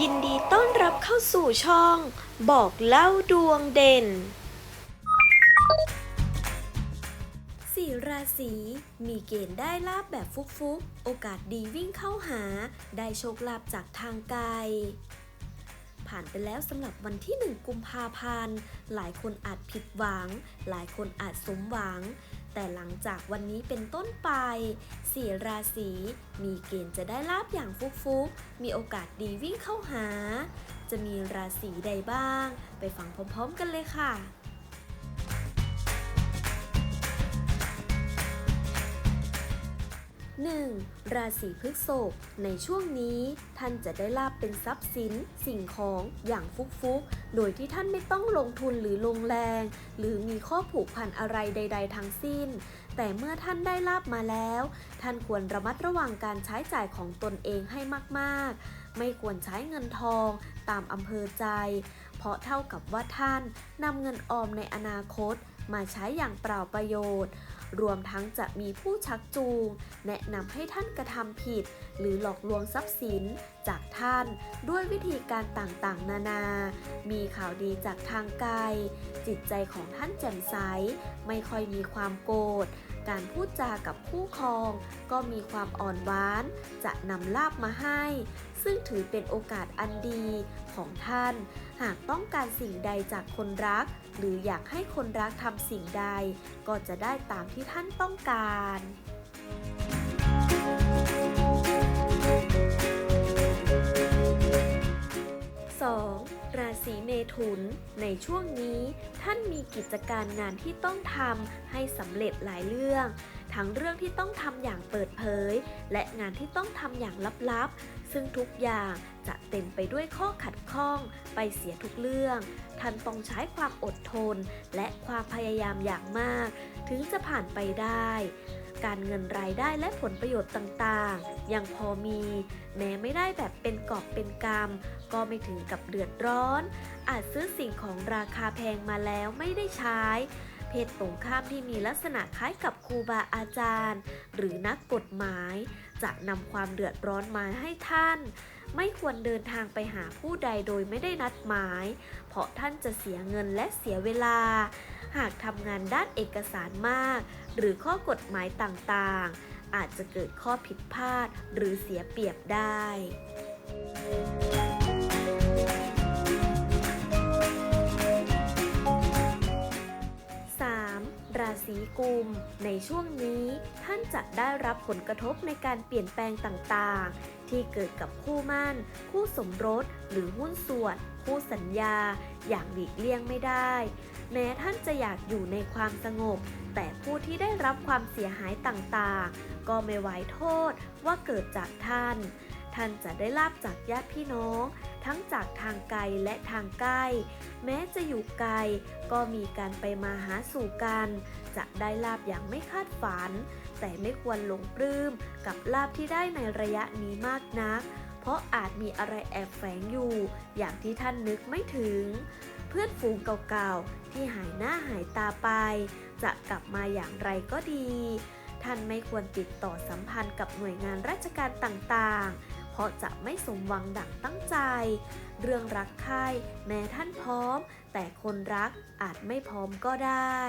ยินดีต้อนรับเข้าสู่ช่อง บอกเล่าดวงเด่นสี่ราศีมีเกณฑ์ได้ลาบแบบฟุกๆ โอกาสดีวิ่งเข้าหา ได้โชคลาภจากทางไกลผ่านไปแล้วสำหรับวันที่ 1 กุมภาพันธ์ หลายคนอาจผิดหวัง หลายคนอาจสมหวัง แต่หลังจากวันนี้เป็นต้นไปสี่ราศีมีเกณฑ์จะได้ลาบอย่างฟุกๆ มีโอกาสดีวิ่งเข้าหา จะมีราศีใดบ้าง ไปฟังพร้อมๆกันเลยค่ะ 1. ราศีพฤษภในช่วงนี้ ท่านจะได้ลาบเป็นทรัพย์สิน สิ่งของอย่างฟุกๆ โดยที่ท่านไม่ต้องลงทุนหรือลงแรง หรือมีข้อผูกพันอะไรใด ๆ ทั้งสิ้น แต่เมื่อท่านได้ลาบมาแล้ว ท่านควรระมัดระวังการใช้จ่ายของตนเองให้มากๆ ไม่ควรใช้เงินทองตามอำเภอใจ เพราะเท่ากับว่าท่านนำเงินออมในอนาคต มาใช้อย่างเปล่าประโยชน์ รวมทั้งจะมีผู้ชักจูง แนะนำให้ท่านกระทำผิด หรือหลอกลวงทรัพย์สินจากท่านด้วยวิธีการต่างๆ นานา มีข่าวดีจากทางไกล จิตใจของท่านแจ่มใส ไม่ค่อยมีความโกรธ การพูดจากับคู่ครอง ก็มีความอ่อนหวาน จะนำลาบมาให้ ซึ่งถือเป็นโอกาสอันดีของท่าน หากต้องการสิ่งใดจากคนรัก หรืออยากให้คนรักทำสิ่งใด ก็จะได้ตามที่ท่านต้องการ 2. ราศีเมถุน ในช่วงนี้ ท่านมีกิจการงานที่ต้องทำให้สำเร็จหลายเรื่อง ทั้งเรื่องที่ต้องทำอย่างเปิดเผย และงานที่ต้องทำอย่างลับๆ ซึ่งทุกอย่างจะเต็มไปด้วยข้อขัดข้อง ไปเสียทุกเรื่อง ท่านต้องใช้ความอดทน และความพยายามอย่างมาก ถึงจะผ่านไปได้ การเงินรายได้และผลประโยชน์ต่างๆ ยังพอมี แม้ไม่ได้แบบเป็นกอบเป็นกำก็ไม่ถึงกับเดือดร้อน อาจซื้อสิ่งของราคาแพงมาแล้วไม่ได้ใช้ เพศตรงข้ามที่มีลักษณะคล้ายกับครูบาอาจารย์ หรือนักกฎหมาย จะนำความเดือดร้อนมาให้ท่าน ไม่ควรเดินทางไปหาผู้ใดโดยไม่ได้นัดหมาย เพราะท่านจะเสียเงินและเสียเวลา หากทำงานด้านเอกสารมาก หรือข้อกฎหมายต่างๆ อาจจะเกิดข้อผิดพลาดหรือเสียเปรียบได้ กุม ในช่วงนี้ท่านจะได้รับผลกระทบในการเปลี่ยนแปลงต่างๆ ที่เกิดกับคู่มั่น คู่สมรส หรือหุ้นส่วน คู่สัญญา อย่างหลีกเลี่ยงไม่ได้ แม้ท่านจะอยากอยู่ในความสงบ แต่ผู้ที่ได้รับความเสียหายต่างๆ ก็ไม่ไหวโทษว่าเกิดจากท่าน ท่านจะได้ลาบจากญาติพี่น้อง ทั้งจากทางไกลและทางใกล้ แม้จะอยู่ไกล ก็มีการไปมาหาสู่กัน จะได้ลาบอย่างไม่คาดฝัน แต่ไม่ควรหลงปลื้มกับลาบที่ได้ในระยะนี้มากนัก เพราะอาจมีอะไรแอบแฝงอยู่ อย่างที่ท่านนึกไม่ถึง เพื่อนฝูงเก่าๆ ที่หายหน้าหายตาไป จะกลับมาอย่างไรก็ดีท่านไม่ควรติดต่อสัมพันธ์กับหน่วยงานราชการต่างๆ ราะจะไม่สมหวังดั่งตั้งใจ เรื่องรักใครแม้ท่านพร้อม แต่คนรักอาจไม่พร้อมก็ได้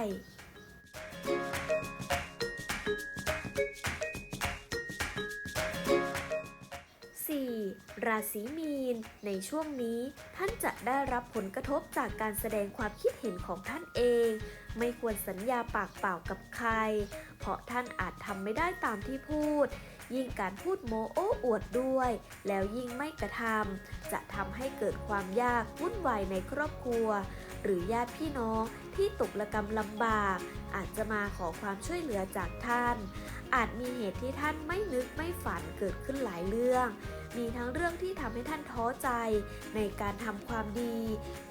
4. ราศีมีน ในช่วงนี้ท่านจะได้รับผลกระทบจากการแสดงความคิดเห็นของท่านเอง ไม่ควรสัญญาปากเปล่ากับใคร เพราะท่านอาจทำไม่ได้ตามที่พูด ยิ่งการพูดโมโอ้อวดด้วย แล้วยิ่งไม่กระทำจะทำให้เกิดความยากวุ่นวายในครอบครัว หรือญาติพี่น้องที่ตกระกรรมลำบาก อาจจะมาขอความช่วยเหลือจากท่าน อาจมีเหตุที่ท่านไม่นึกไม่ฝันเกิดขึ้นหลายเรื่อง มีทั้งเรื่องที่ทำให้ท่านท้อใจ ในการทำความดี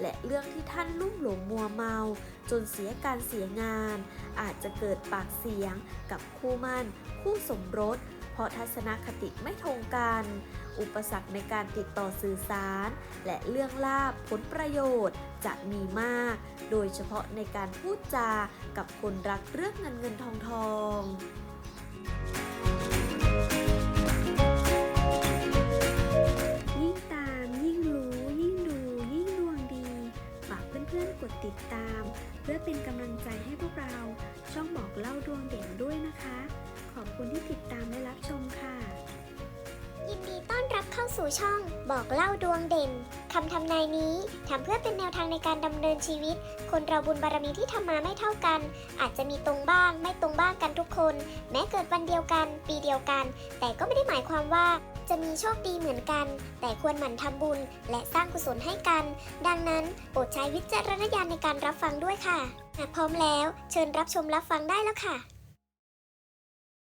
และเรื่องที่ท่านลุ่มหลงมัวเมา จนเสียการเสียงาน อาจจะเกิดปากเสียงกับคู่มั่น คู่สมรส พราะทัศนคติไม่ตรงกัน อุปสรรคในการติดต่อสื่อสาร และเรื่องลาบผลประโยชน์จะมีมาก โดยเฉพาะในการพูดจากับคนรักเรื่องเงินเงินทองทองยิ่งตามยิ่งรู้ยิ่งดูยิ่งดวงดีฝากเพื่อนๆกดติดตาม เพื่อเป็นกำลังใจให้พวกเรา ช่องบอกเล่าดวงเด่นด้วยนะคะ อบคุณที่ติดตามและรับชมค่ะ ยินดีต้อนรับเข้าสู่ช่องบอกเล่าดวงเด่นคำทำนายนี้ทำเพื่อเป็นแนวทางในการดำเนินชีวิต คนเราบุญบารมีที่ทำมาไม่เท่ากัน อาจจะมีตรงบ้าง ไม่ตรงบ้างกันทุกคน แม้เกิดวันเดียวกัน ปีเดียวกัน แต่ก็ไม่ได้หมายความว่าจะมีโชคดีเหมือนกัน แต่ควรหมั่นทำบุญ และสร้างกุศลให้กัน ดังนั้นโปรดใช้วิจารณญาณในการรับฟังด้วยค่ะ หากพร้อมแล้ว เชิญรับชมรับฟังได้แล้วค่ะ